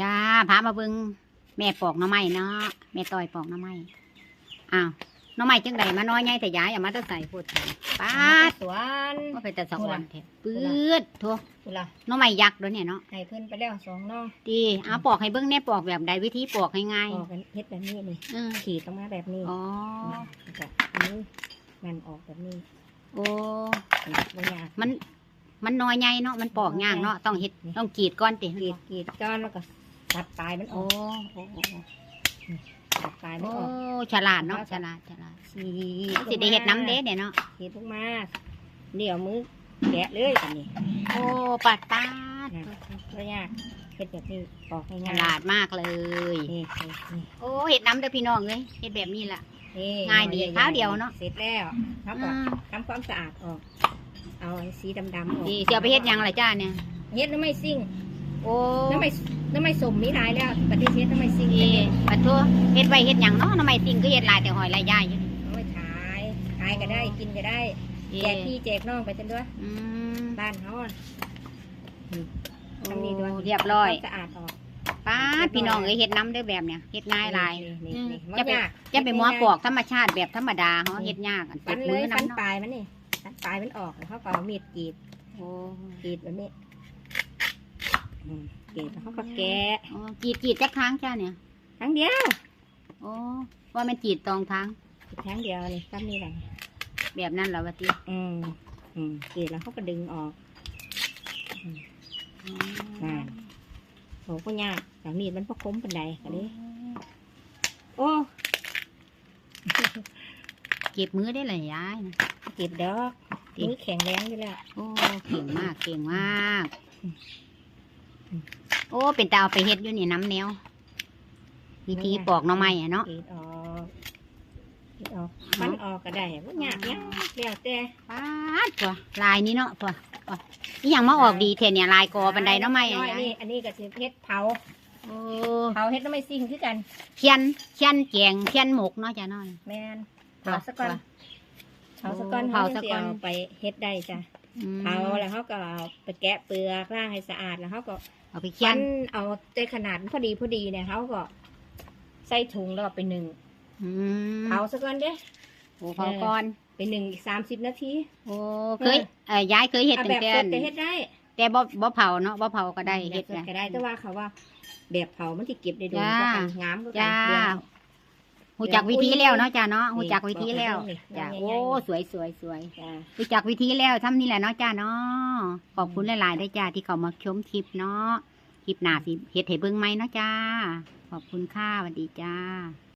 จ้าพามาเบิงแม่ปอกหน้ำไม้เนาะแม่ต่อยปอกหน้ำไม้อ้าวหน้ำไม้จังใดมาน้อยใหญ่แต่ย้ายเอามาตั้งใส่พูดถึงป้าดสวนว่าเป็นแต่สะอ่อนแท้ปื๊ดโถกุละหน้ำไม้ยักษ์ด้วยเนี่ยเนาะให้เพิ่นไปแล้วสองน้องดีเอาปอกให้เบิ้งแน่ปอกแบบใดวิธีปอกง่ายออกกันเฮ็ดแบบนี้นี่ๆเออขีดออกมาแบบนี้อ๋อแล้วก็อันนี้มันออกแบบนี้โอ้บ่ยากมันมันน้อยใหญ่เนาะมันปอกยากเนาะต้องเฮ็ดต้องกรีดก้อนติกรีดกรีดก้อนแล้วก็ ตัดปลายมันอโอ้อกโอ้โอ้ตัดปลายมันโอ้ออก ฉลาดเนาะฉลาดฉลาดสีสิได้เฮ็ดน้ำเด้เนี่ยเนาะขีดลงมาเดี๋ยวมือแกะเลยอันนี้โอ้ปัดตาดบ่ยากเฮ็ดแบบนี้ออกฉง่ายลาดมากเลยๆนี่นี่นี่โอ้เห็ดน้ำเด้อพี่น้องเลยเห็ดแบบนี้ล่ะ นี่ง่ายดีหอใหญ่ๆคราวเดียวเนาะเสร็จแล้วแล้วก็อืมทำความสะอาดออก เอาไอ้สีดำๆออกดีเสียวไปเฮ็ดหยังล่ะจ้าเนี่ยเฮ็ดน้ำไม่ซิ่งโอ้น้ำไม่ น้ำไม่สมมีหลายแล้วประเทศเฮ็ดน้ำไม่ซิ่งดีปัดโทเฮ็ดไว้เฮ็ดหยังเนาะทำไมติงก็เฮ็ดหลายแต่หอยหลายย่ายอยู่นี่เอาไปขายขายก็ได้กินก็ได้ดีแจกพี่แจกน้องไปจนด้วยอืมบ้านเขาอะโอ้ทำนี่ด้วยเรียบร้อยทำความสะอาดออกป้าดพี่น้องเอ้ยเฮ็ดน้ำเด้อแบบเนี้ยเฮ็ดง่ายหลายนี่นี่อืมนี่จะบ่ไปยากจะไปมัวปอกธรรมชาติแบบธรรมดาเฮาเฮ็ดยากอันฟัเจ็นบเลมือยฟันน้ำปเนาะลายมันนี่ฟันปลายมันออกแล้วเขาก็เอามีดกรีดโอ้กรีดแบบนี้ อืมกรีดแล้วเขาก็แกะโอ้กรีดกรีดจักครั้งจ้าเนี่ยครั้งเดียวโอ้ว่ามันกรีดตองทางกรีดครั้งเดียวนี่ซ้ำนี่แหละแบบนั้นเหรอวะติอืมอืมกรีดแล้วเขาก็ดึงออกอ่าโหก็ยากแต่มีดมันพอคมปันใดก็เลยโอ้เก็บมือได้เลยยายนะเก็บดอกมือแข็งแรงอยู่แล้วโอ้เก่งมากเก่งมาก โอ้ เป็นตาเอาไปเฮ็ดอยู่นี่น้ำแนววิธีปอกหน่อไม้อะเนาะ กรีดออกกรีดออกฟันออกก็ได้ว่ายากยากแล้วแต่ป้าดตัวลายนี้เนาะตัวตัวนี่ยังมาออกดีเทเนี่ยลายกอบันไดหน่อไม้อะน้อยยายนี่อันนี้ก็สิเฮ็ดเผาโอ้เผาเฮ็ดน้ำไม่ซิ่งคือกัน เขียนเขียนแกงเขียนหมกเนาะจ้ะเนาะแม่นเผาสักก่อนตัว เผาสักก่อนเผาสักก่อน เฮาจะเอาไปเฮ็ดได้จ้ะอืม เผาแล้วเขาก็เอาไปแกะเปลือกล้างให้สะอาดแล้วเขาก็เอาไปเขียฟันนเอาแต่ขนาดพอดีพอดีเนี่ยเขาก็ใส่ถุงแล้วก็ไปหนึ่งอืมเผาสักก่อนเด้โอ้เผาก่อน ไปหนึ่งอีกสามสิบนาที โอ้เคยเอ่อยายเคยเฮ็ดเอาตั้แบงบแต่สดก็เฮ็ดได้แต่บ่บ่เผาเนาะบ่เผาก็ได้เฮ็ดแบบสได้ก็ได้แต่ว่าเขาว่า แบบเผามันที่เก็บได้ดูจ้า ก็กันงามก็กัจ้าเดือน หูจักวิธีแล้วเนาะจ้าเนาะหูจักวิธีแล้วนี่จ้าบอกให้โอ้เบิ่งสวยสวยสวยจ้าหูจักวิธีแล้วทำนี่แหละเนาะจ้าเนาะขอบคุณหลายๆด้วยจ้าที่เขามาชมคลิปเนาะคลิปหน้าสิเฮ็ดให้เบิ่งไหมเนาะจ้าขอบคุณค่ะสวัสดีจ้า